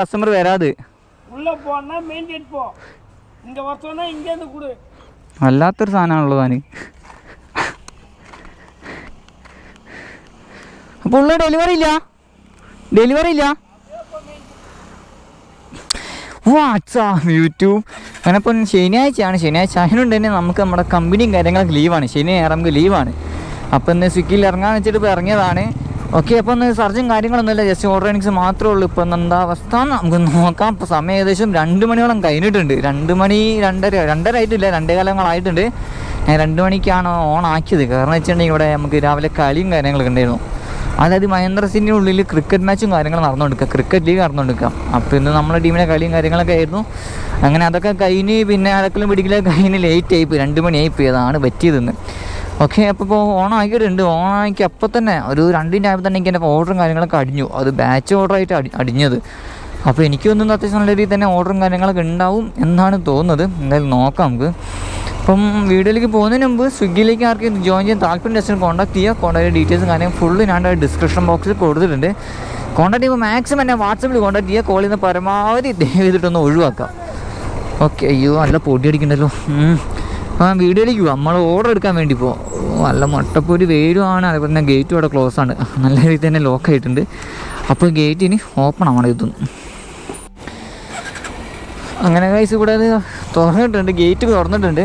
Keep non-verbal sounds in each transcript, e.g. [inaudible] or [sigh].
Customer வராது உள்ள போனா மெயின் கேட் போ இங்க வரச்சோன்னா இங்க இருந்து கொடு വല്ലാത്തൊരു സാധനമാണല്ലോ താന് അപ്പോൾ ഉള്ള ഡെലിവറി ഇല്ല ഡെലിവറി ഇല്ല വാട്സാപ്പ് യൂട്യൂബ് അങ്ങനെ ഇപ്പം ശനിയാഴ്ചയാണ് ശനിയാഴ്ച അതിനുണ്ട് തന്നെ നമുക്ക് നമ്മുടെ കമ്പനിയും കാര്യങ്ങളൊക്കെ ലീവാണ് ശനി ഞായർ നമുക്ക് ലീവാണ് അപ്പോൾ ഇന്ന് സ്വിഗ്ഗിയിൽ ഇറങ്ങാന്ന് വെച്ചിട്ട് ഇപ്പോൾ ഇറങ്ങിയതാണ് ഓക്കെ അപ്പോൾ ഒന്ന് സർജും കാര്യങ്ങളൊന്നുമില്ല ജസ്റ്റ് ഓർഡർ എനിക്സ് മാത്രമേ ഉള്ളൂ. ഇപ്പം എന്താ അവസ്ഥ നമുക്ക് നോക്കാം. ഇപ്പോൾ സമയം ഏകദേശം രണ്ട് മണിയോളം കഴിഞ്ഞിട്ടുണ്ട്. രണ്ട് മണി രണ്ടര രണ്ടര ആയിട്ടില്ല. രണ്ടേ കാലങ്ങളായിട്ടുണ്ട്. ഞാൻ രണ്ട് മണിക്കാണ് ഓൺ ആക്കിയത്. കാരണം വെച്ചിട്ടുണ്ടെങ്കിൽ ഇവിടെ നമുക്ക് രാവിലെ കളിയും കാര്യങ്ങളൊക്കെ ഉണ്ടായിരുന്നു. അതായത് മഹേന്ദ്ര സിംഗിന്റെ ഉള്ളിൽ ക്രിക്കറ്റ് മാച്ചും കാര്യങ്ങളും നടന്നുകൊടുക്കുക ക്രിക്കറ്റ് ലീഗ് നടന്നുകൊടുക്കുക അപ്പോൾ ഇന്ന് നമ്മുടെ ടീമിലെ കളിയും കാര്യങ്ങളൊക്കെ ആയിരുന്നു. അങ്ങനെ അതൊക്കെ കഴിഞ്ഞ് പിന്നെ അടക്കലും പിടിക്കലൊക്കെ കഴിഞ്ഞ് ലേറ്റ് ആയിപ്പോയി രണ്ട് മണി ആയിപ്പോയി അതാണ് പറ്റിയതെന്ന് ഓക്കെ അപ്പോൾ ഇപ്പോൾ ഓൺ ആക്കി അപ്പോൾ തന്നെ ഒരു രണ്ടിന്റെ ആയപ്പോൾ തന്നെ എനിക്ക് എന്റെ ഓർഡറും കാര്യങ്ങളൊക്കെ അടിഞ്ഞു. അത് ബാച്ച് ഓർഡറായിട്ട് അടി അടിഞ്ഞത്. അപ്പോൾ എനിക്ക് തോന്നുന്നു അത്യാവശ്യം നല്ല രീതിയിൽ തന്നെ ഓർഡറും കാര്യങ്ങളൊക്കെ ഉണ്ടാവും എന്നാണ് തോന്നുന്നത്. എന്തായാലും നോക്കാം നമുക്ക്. അപ്പം വീഡിയോയിലേക്ക് പോകുന്നതിന് മുമ്പ് സ്വിഗ്ഗിയിലേക്ക് ആർക്കും ജോയിൻ ചെയ്യാൻ താല്പര്യം ജസ്റ്റ് കോൺടാക്ട് ചെയ്യുക കോൺടാക്ട് ഡീറ്റെയിൽസും കാര്യം ഫുള്ള് ഞാൻ ഡിസ്ക്രിപ്ഷൻ ബോക്സിൽ കൊടുത്തിട്ടുണ്ട്. കോൺടാക്ട് ചെയ്യുമ്പോൾ മാക്സിമം എന്നെ വാട്സപ്പിൽ കോൺടാക്ട് ചെയ്യുക. കോളിൽ നിന്ന് പരമാവധി ദയവ് ചെയ്തിട്ടൊന്ന് ഒഴിവാക്കാം ഓക്കെ അയ്യോ നല്ല പൊടി അടിക്കണ്ടല്ലോ. ആ വീഡിയോയിലേക്ക് പോവാം. നമ്മൾ ഓർഡർ എടുക്കാൻ വേണ്ടി പോകും നല്ല മുട്ടപ്പൊരി വേരുവാണ്. അതേപോലെ തന്നെ ഗേറ്റും അവിടെ ക്ലോസ് ആണ്. നല്ല രീതിയിൽ തന്നെ ലോക്ക് ആയിട്ടുണ്ട്. അപ്പോൾ ഗേറ്റിന് ഓപ്പൺ ആണ് ഇതൊന്നും. അങ്ങനെ കൈസ് ഇവിടെ അത് തുറന്നിട്ടുണ്ട്. ഗേറ്റ് തുറന്നിട്ടുണ്ട്.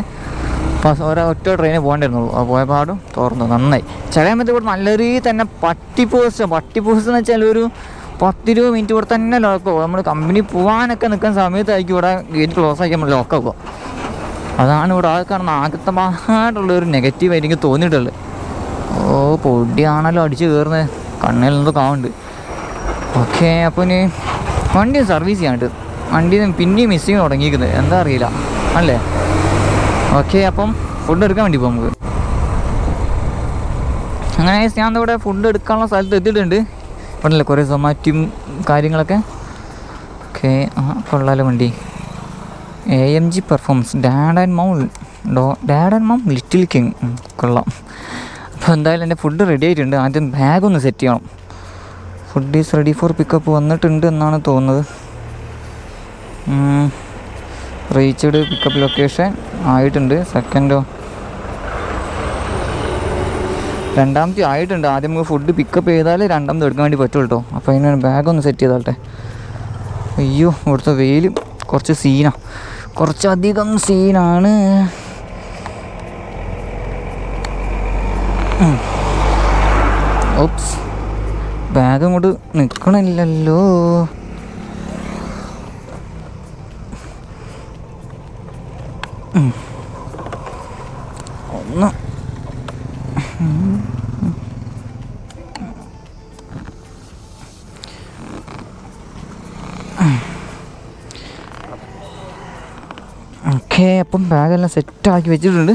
അപ്പോൾ ഒരാ ഒറ്റ ട്രെയിനിൽ പോകേണ്ടിരുന്നുള്ളൂ ആ പോയ പാടും തുറന്നു. നന്നായി. ചില സമയത്ത് ഇവിടെ നല്ല രീതിയിൽ തന്നെ പട്ടി പോസ്റ്റ് പട്ടി പോസ്റ്റ് എന്ന് വെച്ചാൽ ഒരു പത്തിരുപത് മിനിറ്റ് ഇവിടെ തന്നെ ലോക്കാവും നമ്മൾ കമ്പനി പോകാനൊക്കെ നിൽക്കുന്ന സമയത്തായിരിക്കും ഇവിടെ ഗേറ്റ് ക്ലോസ് ആക്കി നമ്മൾ ലോക്കാക്കുക അതാണ് ഇവിടെ ആ കാരണം ആകത്തമായിട്ടുള്ള ഒരു നെഗറ്റീവ് എനിക്ക് തോന്നിയിട്ടുള്ളത്. ഓ പൊടിയാണല്ലോ അടിച്ച് കയറുന്നത് കണ്ണിൽ നിന്ന് കാണുന്നുണ്ട് ഓക്കെ അപ്പോൾ ഇനി വണ്ടി സർവീസ് ചെയ്യാണ്ട് വണ്ടി പിന്നെയും മിസ്സിങ് തുടങ്ങിയിരിക്കുന്നത് എന്താ അറിയില്ല. അല്ലേ? ഓക്കെ അപ്പം ഫുഡ് എടുക്കാൻ വേണ്ടി പോകും നമുക്ക്. അങ്ങനെ ഞാൻ ഇവിടെ ഫുഡ് എടുക്കാനുള്ള സ്ഥലത്ത് എത്തിയിട്ടുണ്ട്. ഇവിടെ കുറേ സൊമാറ്റും കാര്യങ്ങളൊക്കെ? ഓക്കെ ആ കൊള്ളാലോ വണ്ടി. A M G performance dad and Mau Dr dad and mom little king കൊള്ളാം. അപ്പോൾ എന്തായാലും എന്റെ ഫുഡ് റെഡി ആയിട്ടുണ്ട്. ആദ്യം ബാഗ് ഒന്ന് സെറ്റ് ചെയ്യണം. Food is ready for pickup വന്നിട്ടുണ്ട് എന്നാണ് തോന്നുന്നത്. റീച്ച്ഡ് പിക്കപ്പ് ലൊക്കേഷൻ ആയിട്ടുണ്ട്. സെക്കൻഡോ രണ്ടാമത്തെ ആയിട്ടുണ്ട്. ആദ്യം നമുക്ക് ഫുഡ് പിക്കപ്പ് ചെയ്താൽ രണ്ടാമത് എടുക്കാൻ വേണ്ടി പറ്റുള്ളൂ കേട്ടോ അപ്പോൾ അതിന് ബാഗ് ഒന്ന് സെറ്റ് ചെയ്താട്ടെ അയ്യോ ഇവിടുത്തെ വെയിൽ കുറച്ച് സീനാ കുറച്ചധികം സീനാണ് ഓപ്സ് ബാഗ് അങ്ങോട്ട് നിൽക്കണില്ലല്ലോ ഉം. ഓക്കെ അപ്പം ബാഗെല്ലാം സെറ്റാക്കി വെച്ചിട്ടുണ്ട്.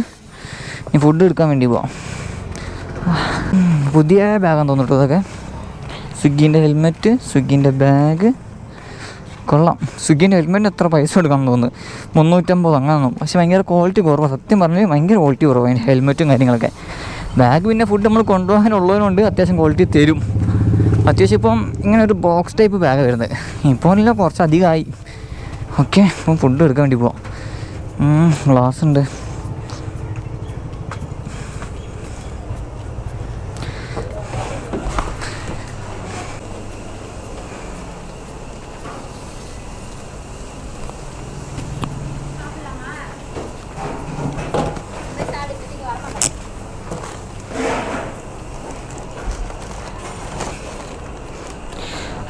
ഇനി ഫുഡ് എടുക്കാൻ വേണ്ടി പോവാം. പുതിയ ബാഗാന്ന് തോന്നിട്ടോ അതൊക്കെ സ്വിഗ്ഗീന്റെ ഹെൽമെറ്റ് സ്വിഗ്ഗീന്റെ ബാഗ് കൊള്ളാം. സ്വിഗ്ഗീന്റെ ഹെൽമെറ്റിന് എത്ര പൈസ കൊടുക്കാൻ തോന്നുന്നു. മുന്നൂറ്റമ്പത് അങ്ങനെ പക്ഷേ ഭയങ്കര ക്വാളിറ്റി കുറവാണ് സത്യം പറഞ്ഞാൽ ഭയങ്കര ക്വാളിറ്റി കുറവാണ് അതിന്റെ ഹെൽമെറ്റും കാര്യങ്ങളൊക്കെ. ബാഗ് പിന്നെ ഫുഡ് നമ്മൾ കൊണ്ടുപോകാനുള്ളതുകൊണ്ട് അത്യാവശ്യം ക്വാളിറ്റി തരും. അത്യാവശ്യം ഇപ്പം ഇങ്ങനെ ഒരു ബോക്സ് ടൈപ്പ് ബാഗ് വരുന്നത്. ഇപ്പോൾ ഇല്ല കുറച്ച് അധികമായി ഓക്കെ അപ്പം ഫുഡ് എടുക്കാൻ വേണ്ടി പോവാം. ഗ്ലാസ് ഉണ്ട്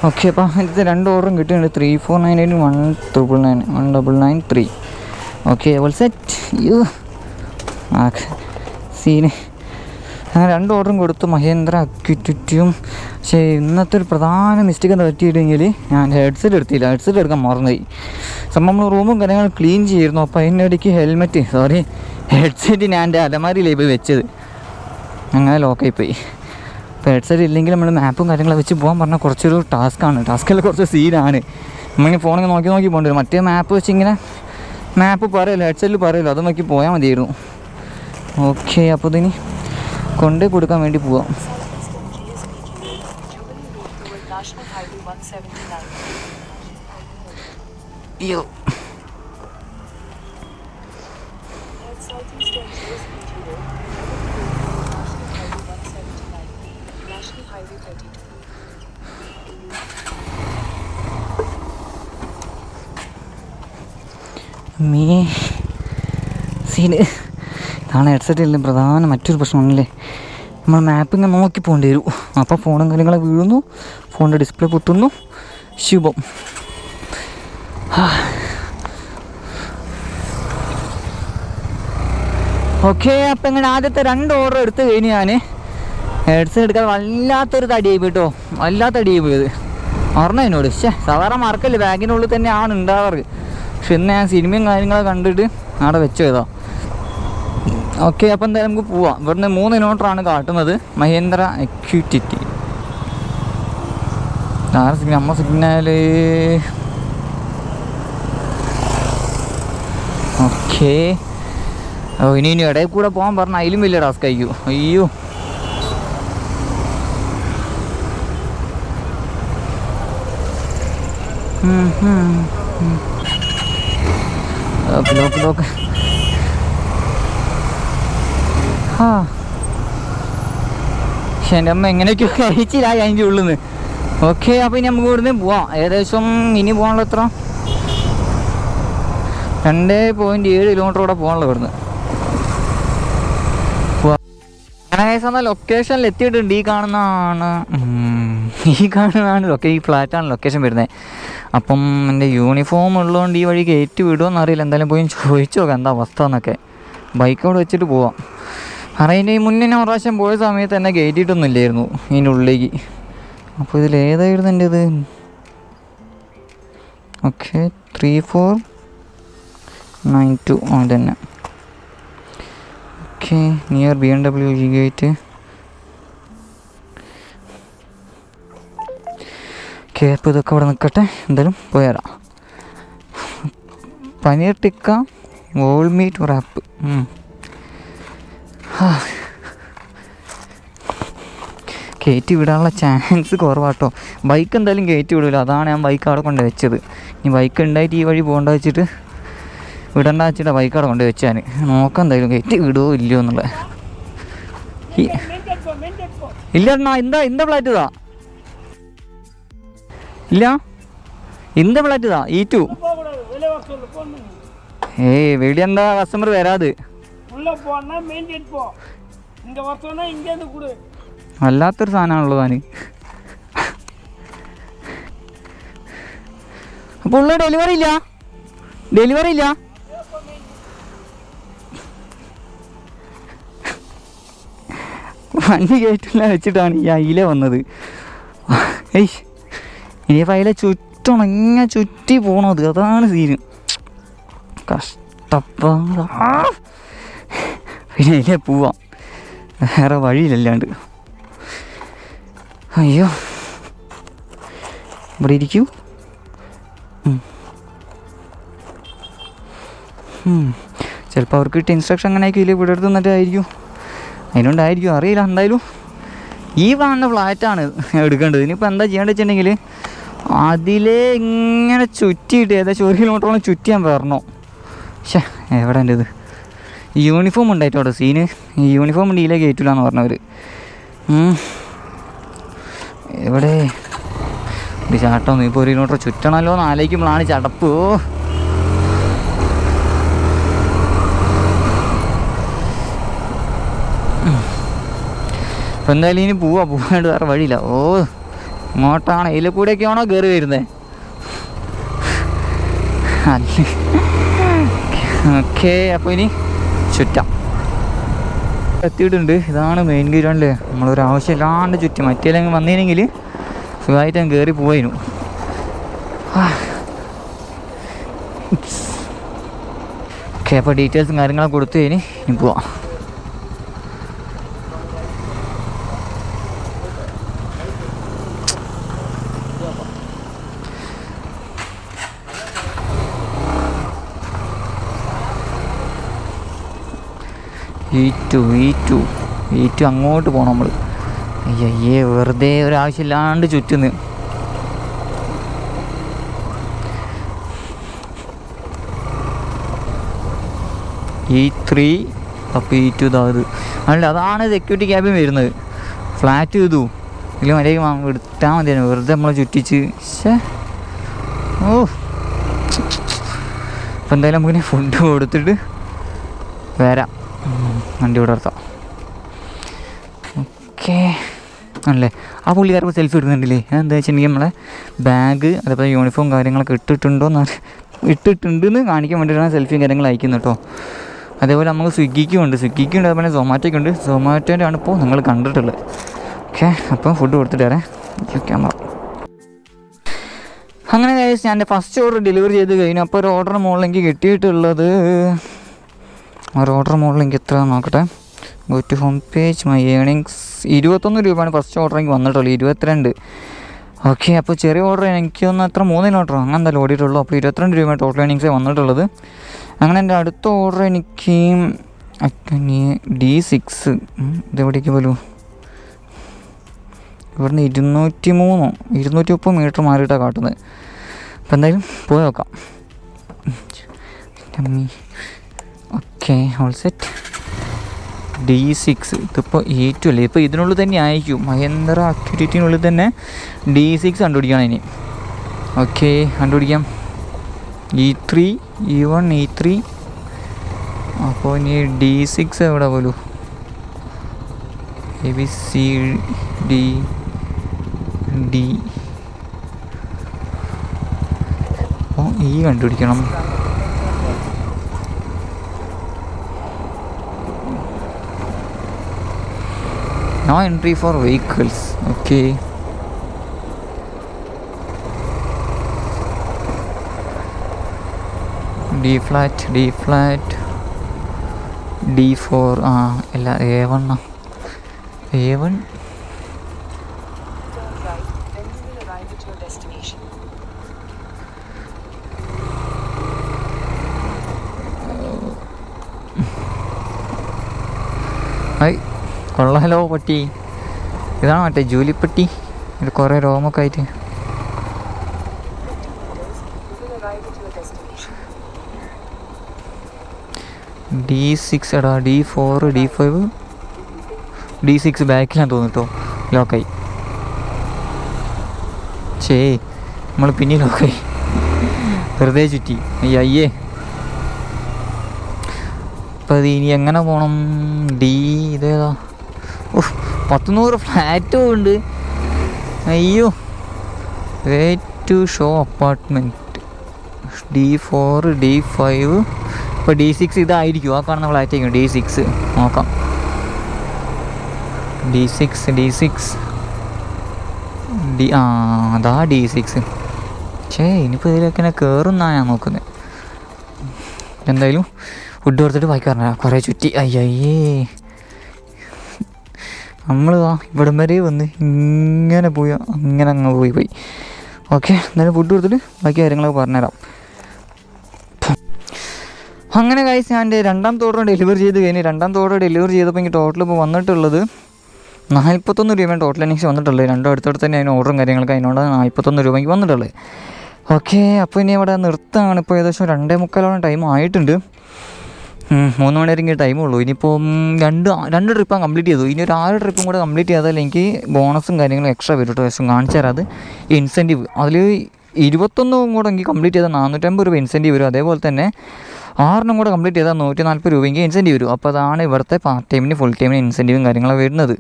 ഓക്കെ അപ്പോൾ ഇത് രണ്ട് ഓർഡറും കിട്ടിയിട്ടുണ്ട്. Three four nine eight one triple nine one double nine three okay all set you ആ സീന് അങ്ങനെ രണ്ട് ഓർഡറും കൊടുത്തു. മഹേന്ദ്ര അക്വിറ്റിറ്റിയും. പക്ഷേ ഇന്നത്തെ ഒരു പ്രധാന മിസ്റ്റേക്ക് എന്താ പറ്റിയിട്ടെങ്കിൽ ഞാൻ ഹെഡ്സെറ്റ് എടുത്തില്ല. ഹെഡ്സെറ്റ് എടുക്കാൻ മറന്നുപോയി. സംഭവം നമ്മൾ റൂമും കാര്യങ്ങളും ക്ലീൻ ചെയ്യുന്നു അപ്പോൾ അതിനിടയ്ക്ക് ഹെൽമെറ്റ് സോറി ഹെഡ്സെറ്റ് ഞാൻ എന്റെ അലമാരിയിലേ പോയി വെച്ചത്. അങ്ങനെ ലോക്കായി പോയി. അപ്പോൾ ഹെഡ്സെറ്റ് ഇല്ലെങ്കിൽ നമ്മൾ മാപ്പും കാര്യങ്ങളും വെച്ച് പോകാൻ പറഞ്ഞാൽ കുറച്ചൊരു ടാസ്ക്കാണ് ടാസ്കിൽ കുറച്ച് സീനാണ് നമ്മളിങ്ങനെ ഫോണിങ്ങനെ നോക്കി നോക്കി പോകേണ്ടി വരും. മറ്റേ മാപ്പ് വെച്ച് ഇങ്ങനെ മാപ്പ് പറയല്ലോ ഹെഡ്സെറ്റിൽ പറയല്ലോ അത് നോക്കി പോയാൽ മതിയായിരുന്നു. ഓക്കെ അപ്പോൾ ഇതിന് കൊണ്ടേ കൊടുക്കാൻ വേണ്ടി പോവാം. National Highway 179. അയ്യോ. മീ സീന്. ഇതാണ് ഇല്ല പ്രധാന മറ്റൊരു പ്രശ്നമാണല്ലേ? നമ്മൾ മാപ്പ് ഇങ്ങനെ നോക്കി പോകേണ്ടി വരും. അപ്പോൾ ഫോണും കാര്യങ്ങളും വീഴുന്നു. ഫോണിന്റെ ഡിസ്പ്ലേ പൊത്തുന്നു ശുഭം. ഓക്കെ അപ്പം ഇങ്ങനെ ആദ്യത്തെ രണ്ട് ഓർഡർ എടുത്തു കഴിഞ്ഞ് ഞാൻ ഹെഡ്സെറ്റ് എടുക്കാൻ വല്ലാത്തൊരു തടിയായി പോയി കേട്ടോ. വല്ലാത്ത അടിയായി പോയത് ഓർമ്മ എന്നോട് ശേ സാധാരണ മറക്കല്ലേ ബാഗിനുള്ളിൽ തന്നെ തന്നെയാണ് ഉണ്ടാവാറ്. പക്ഷെ ഇന്ന് ഞാൻ സിനിമയും കാര്യങ്ങളൊക്കെ കണ്ടിട്ട് അവിടെ വെച്ചു പോയതാ ഓക്കെ അപ്പോൾ എന്തായാലും നമുക്ക് പോവാം. ഇവിടുന്ന് മൂന്ന് കിലോമീറ്ററാണ് കാട്ടുന്നത്. മഹേന്ദ്ര എക്യൂറ്റിറ്റി. ആറ് സിഗ്നൽ അമ്മ സിഗ്നൽ? ഓക്കെ. ഓ ഇനി ഇനി ഇടയിൽ കൂടെ പോകാൻ പറഞ്ഞാൽ അതിലും വലിയ ടാസ്ക് ആയിരിക്കും. അയ്യോ. ഹും ഉം, ലോക്ക് ലോക്ക് ആ പക്ഷെ എന്റെ അമ്മ എങ്ങനെയൊക്കെയോ കഴിച്ചില്ല അതിന്റെ ഉള്ളിൽ നിന്ന് ഓക്കെ അപ്പോൾ ഇനി നമുക്ക് ഇവിടുന്ന് പോവാം. ഏകദേശം ഇനി പോകാനുള്ള എത്ര? രണ്ട് പോയിന്റ് ഏഴ് കിലോമീറ്റർ കൂടെ പോകാനുള്ള ഇവിടുന്ന്. അങ്ങനെ ലൊക്കേഷനിൽ എത്തിയിട്ടുണ്ട്. ഈ കാണുന്നതാണ് [laughs] ഈ കാണുന്നതാണ് ലൊക്കെ ഈ ഫ്ലാറ്റാണ് ലൊക്കേഷൻ വരുന്നത് അപ്പം എന്റെ യൂണിഫോം ഉള്ളതുകൊണ്ട് ഈ വഴി കയറ്റി വിടുമോ അറിയില്ല എന്തായാലും പോയി ചോദിച്ചു നോക്കാം. എന്താ അവസ്ഥ എന്നൊക്കെ ബൈക്ക് അവിടെ വെച്ചിട്ട് പോവാം. അറിയിന്റെ ഈ മുന്നേ ഞാൻ പ്രാവശ്യം പോയ സമയത്ത് തന്നെ കയറ്റിയിട്ടൊന്നും ഇല്ലായിരുന്നു ഇതിന്റെ ഉള്ളിലേക്ക്. അപ്പോൾ ഇതിൽ ഏതായിരുന്നു എന്റെ ഇത് okay three four nine two അത് തന്നെ okay near B M W gate okay അപ്പോൾ ഇതൊക്കെ ഇവിടെ നിൽക്കട്ടെ. എന്തായാലും പോയി വരാം. Paneer tikka all meat wrap കയറ്റി വിടാനുള്ള ചാൻസ് കുറവാട്ടോ. ബൈക്ക് എന്തായാലും കയറ്റി വിടില്ല അതാണ് ഞാൻ ബൈക്ക് അവിടെ കൊണ്ട് വെച്ചത്. ഇനി ബൈക്ക് ഉണ്ടായിട്ട് ഈ വഴി പോകേണ്ട വെച്ചിട്ട് വിടേണ്ട വെച്ചിട്ട് ബൈക്ക് അവിടെ കൊണ്ട് വെച്ചാൽ നോക്കാം എന്തായാലും കയറ്റി വിടുവോ ഇല്ലയോ എന്നുള്ളത്. ഇല്ല എന്നാ എന്താ എന്താ ഫ്ലാറ്റ് ഇതാ? ഇല്ല എന്താ ഫ്ലാറ്റ് ഇതാ ഈ ടു போகக்கூடாது வெளியே வர சொல்லு ஃபோன் பண்ணி ഏയ് വെടി എന്താ കസ്റ്റമർ വരാത് உள்ளே போனா மெயின்டெயின் போ இங்கே வர சொன்னா இங்கேருந்து கொடு വല്ലാത്തൊരു സാധനമാണല്ലോ താന് അപ്പോൾ ഉള്ള ഡെലിവറി ഇല്ല ഡെലിവറി ഇല്ല വണ്ടി കയറ്റില്ല വെച്ചിട്ടാണ് ഈ അയില വന്നത് ഏയ് ഇനിയിപ്പോൾ അയില ചുറ്റുണങ്ങ ചുറ്റി പോണത്. അതാണ് സീന് കഷ്ടപ്പാടാ പിന്നെ അതിലെ പോവാം. വേറെ വഴിയിലല്ലാണ്ട്. അയ്യോ. ഇവിടെ ഇരിക്കൂ. ചിലപ്പോൾ അവർക്ക് കിട്ടിയ ഇൻസ്ട്രക്ഷൻ അങ്ങനെ ആയിരിക്കും ഇവിടെ അടുത്ത് നിന്നിട്ടായിരിക്കും അതിനുണ്ടായിരിക്കും. അറിയില്ല. എന്തായാലും ഈ കാണുന്ന ഫ്ലാറ്റാണ് എടുക്കേണ്ടത്. ഇനിയിപ്പോൾ എന്താ ചെയ്യേണ്ടത് വെച്ചിട്ടുണ്ടെങ്കിൽ അതിലേ ഇങ്ങനെ ചുറ്റിയിട്ട് ഏകദേശം ഒരു കിലോമീറ്ററോളം ചുറ്റിയാൻ പറഞ്ഞു പക്ഷേ എവിടെ എന്റെ ഇത്? യൂണിഫോം ഉണ്ടായിട്ടോ സീന് യൂണിഫോം ഡീലേ കയറ്റില്ല എന്ന് പറഞ്ഞവർ എവിടെ? ഇത് ചാട്ടം ഇപ്പോൾ ഒരു കിലോമീറ്റർ ചുറ്റണമല്ലോ എന്ന് ആലോചിക്കുമ്പോഴാണ് ചടപ്പ്. എന്തായാലും ഇനി പോവാ. പോവാണ്ട് വേറെ വഴിയില്ല. ഓ. ഇങ്ങോട്ടാണ്. ഇതിൽ കൂടെയൊക്കെയാണോ കയറി വരുന്നത് ഓക്കെ അപ്പോൾ ഇനി ചുറ്റാം. എത്തിയിട്ടുണ്ട്. ഇതാണ് മെയിൻ ഗ്രൗണ്ട് നമ്മളൊരു ആവശ്യമില്ലാണ്ട് ചുറ്റും. മറ്റേലെങ്കിൽ വന്നിരുന്നെങ്കിൽ സുഖമായിട്ട് ഞാൻ കയറി പോയിരുന്നു ഓക്കെ അപ്പോൾ ഡീറ്റെയിൽസും കാര്യങ്ങളൊക്കെ കൊടുത്തു കഴിഞ്ഞ് ഇനി പോവാം. V two V two V two അങ്ങോട്ട് പോകണം നമ്മൾ അയ്യേ വെറുതെ ഒരാവശ്യമില്ലാണ്ട് ചുറ്റുന്നു. ഈ ത്രീ അപ്പം ഈ ടു ഇതാ അല്ല അതാണ് സെക്യൂരിറ്റി ക്യാബിൻ വരുന്നത്. ഫ്ലാറ്റ് ചെയ്തു. ഇതിൽ മര്യാദ എടുത്താൽ മതിയായിരുന്നു. വെറുതെ നമ്മളെ ചുറ്റിച്ച്. ശേ ഓ. അപ്പം എന്തായാലും നമുക്കിനി ഫുഡ് കൊടുത്തിട്ട് വരാം. വണ്ടി ഇവിടെ നിർത്താം ഓക്കെ. ആണല്ലേ ആ പുള്ളിക്കാർക്ക് സെൽഫി എടുക്കുന്നുണ്ടല്ലേ എന്താ വെച്ചിട്ടുണ്ടെങ്കിൽ നമ്മളെ ബാഗ് അതേപോലെ യൂണിഫോം കാര്യങ്ങളൊക്കെ ഇട്ടിട്ടുണ്ടോ എന്ന് ഇട്ടിട്ടുണ്ടെന്ന് കാണിക്കാൻ വേണ്ടിയിട്ടാണ് സെൽഫിയും കാര്യങ്ങളും അയക്കുന്നത് കേട്ടോ. അതേപോലെ നമുക്ക് സ്വിഗ്ഗിക്കും ഉണ്ട്. സ്വിഗ്ഗിക്കും ഉണ്ട് അതുപോലെ സൊമാറ്റോയ്ക്ക് ഉണ്ട്. സൊമാറ്റോന്റെ ആണ് ഇപ്പോൾ നിങ്ങൾ കണ്ടിട്ടുള്ളത്. ഓക്കെ? അപ്പം ഫുഡ് കൊടുത്തിട്ട് വരാം. ക്യാമറ അങ്ങനെ ഞാൻ എന്റെ ഫസ്റ്റ് ഓർഡർ ഡെലിവറി ചെയ്ത് കഴിഞ്ഞു. അപ്പോൾ ഒരു ഓർഡർ മുകളിൽ എനിക്ക് കിട്ടിയിട്ടുള്ളത് ഒരു ഓർഡർ മോഡൽ എനിക്ക് എത്ര നോക്കട്ടെ. Go to home page my earnings ഇരുപത്തൊന്ന് രൂപയാണ് ഫസ്റ്റ് ഓർഡർ എനിക്ക് വന്നിട്ടുള്ളൂ ഇരുപത്തിരണ്ട്. ഓക്കെ അപ്പോൾ ചെറിയ ഓർഡർ എനിക്ക് ഒന്ന് എത്ര മൂന്നിന് ഓർഡർ അങ്ങനെ എന്തായാലും ഓടിയിട്ടുള്ളൂ. അപ്പോൾ ഇരുപത്തിരണ്ട് രൂപയാണ് ടോട്ടൽ ഏണിങ്സേ വന്നിട്ടുള്ളത്. അങ്ങനെ എന്റെ അടുത്ത ഓർഡർ എനിക്ക് ഡി സിക്സ് ഇതെവിടേക്ക് പോലും? ഇവിടുന്ന് ഇരുന്നൂറ്റി മൂന്നോ ഇരുന്നൂറ്റി മുപ്പത് മീറ്റർ മാറിയിട്ടാണ് കാട്ടുന്നത്. അപ്പോൾ എന്തായാലും പോയി നോക്കാം. Okay all set. D six. ഇതിപ്പോൾ ഏറ്റവും അല്ലേ ഇപ്പോൾ ഇതിനുള്ളിൽ തന്നെ ആയിരിക്കും. മഹേന്ദ്ര അക്യൂരിറ്റിനുള്ളിൽ തന്നെ ഡി സിക്സ് കണ്ടുപിടിക്കണം ഇനി. ഓക്കെ കണ്ടുപിടിക്കാം. E three E one E three അപ്പോൾ ഇനി ഡി സിക്സ് എവിടെ പോലും? A B C D D അപ്പോൾ ഈ കണ്ടുപിടിക്കണം. No entry for vehicles okay D flat D flat D four ആ അല്ല A one A one. Hi കൊള്ളാലോ പട്ടി. ഇതാണ് മറ്റേ ജൂലിപ്പട്ടി? ഇത് കുറേ രോമൊക്കെ ആയിട്ട്. 50 meters, you will arrive at D six എടാ D four D five. D six ബാക്കിലാണ് തോന്നിട്ടോ ലോക്കായി. ചേ നമ്മൾ പിന്നെ ലോക്കായി. വെറുതെ ചുറ്റി. അയ്യേ അപ്പം അത് ഇനി എങ്ങനെ പോകണം ഡി ഇതേതാ പത്തുനൂറ് ഫ്ലാറ്റും ഉണ്ട്. അയ്യോ way to show apartment D four D five ഇപ്പോൾ ഡി സിക്സ് ഇതായിരിക്കും. ആ കാണുന്ന ഫ്ലാറ്റ് ആയിരിക്കും. ഡി സിക്സ് നോക്കാം. D six D six D ആ അതാ ഡി സിക്സ് ഛേ ഇനിയിപ്പോൾ ഇതിലൊക്കെ കയറുന്നാണ് ഞാൻ നോക്കുന്നത് എന്തായാലും ഫുഡ് കൊടുത്തിട്ട് ബാക്കി കുറേ ചുറ്റി. അയ്യയ്യേ. നമ്മൾ ആ ഇവിടം വരെ വന്ന് ഇങ്ങനെ പോയി അങ്ങനെ അങ്ങ് പോയി പോയി. ഓക്കെ എന്തായാലും ഫുഡ് കൊടുത്തിട്ട് ബാക്കി കാര്യങ്ങളൊക്കെ പറഞ്ഞുതരാം. അങ്ങനെ കഴിച്ച് ഞാൻ രണ്ടാമത്തെ ഓർഡർ ഡെലിവറി ചെയ്ത് കഴിഞ്ഞ് രണ്ടാം ഓർഡർ ഡെലിവറി ചെയ്തപ്പോൾ എനിക്ക് ടോട്ടൽ ഇപ്പോൾ വന്നിട്ടുള്ളത് നാൽപ്പത്തൊന്ന് രൂപയാണ് ടോട്ടൽ എനിക്ക് വന്നിട്ടുള്ളത്. രണ്ടും അടുത്തടുത്ത് തന്നെ അതിന് ഓർഡറും കാര്യങ്ങളൊക്കെ അതിനോട് നാൽപ്പത്തൊന്ന് രൂപ എനിക്ക് വന്നിട്ടുള്ളത്. ഓക്കെ അപ്പോൾ ഇനി ഇവിടെ നിർത്താണ് ഇപ്പോൾ ഏകദേശം രണ്ടേ മുക്കാലോളം ടൈം ആയിട്ടുണ്ട്. മൂന്ന് മണി വരെ ടൈം ഉള്ളൂ. ഇനിയിപ്പോൾ രണ്ട് രണ്ട് ട്രിപ്പാണ് കംപ്ലീറ്റ് ചെയ്തു. ഇനി ഒരു ആറ് ട്രിപ്പും കൂടെ കംപ്ലീറ്റ് ചെയ്താൽ എനിക്ക് ബോണസും കാര്യങ്ങളും എക്സ്ട്രാ വരും കേട്ടോ ദിവസം കാണിച്ചു തരാം. അത് ഇൻസെന്റീവ് അതിൽ ഇരുപത്തൊന്നും കൂടെ എനിക്ക് കംപ്ലീറ്റ് ചെയ്താൽ നാനൂറ്റമ്പത് രൂപ ഇൻസെന്റീവ് വരും. അതേപോലെ തന്നെ ആറിനും കൂടെ കംപ്ലീറ്റ് ചെയ്താൽ നൂറ്റി നാൽപ്പത് രൂപയെങ്കിൽ ഇൻസെന്റീവ് വരും. അപ്പോൾ അതാണ് ഇവിടുത്തെ പാർട്ട് ടൈമിന് ഫുൾ ടൈമിന് ഇൻസെന്റീവും കാര്യങ്ങളും വരുന്നത്.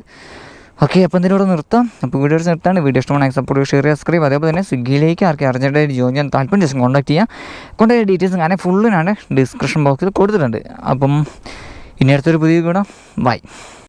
ഓക്കെ അപ്പോൾ ഇവിടെ നിർത്താം. അപ്പോൾ വീഡിയോസ് നിർത്താണ് വീഡിയോ ഇഷ്ടമാണ് സപ്പോർട്ട് ഷെയർ ചെയ്യുക സബ്സ്ക്രൈബ് അതേപോലെ തന്നെ സ്വിഗ്ഗിയിലേക്ക് ആർക്കും അർജന്റായിട്ട് ജോയിൻ ചെയ്യാൻ താല്പര്യം ജസ്റ്റ് കോൺടാക്ട് ചെയ്യുക കോൺടാക്ട് ഡീറ്റെയിൽസ് ഞാൻ ഫുള്ളിനാണ് ഡിസ്ക്രിപ്ഷൻ ബോക്സിൽ കൊടുത്തിട്ടുണ്ട്. അപ്പം ഇനി അടുത്തൊരു പുതിയ കൂടെ ബൈ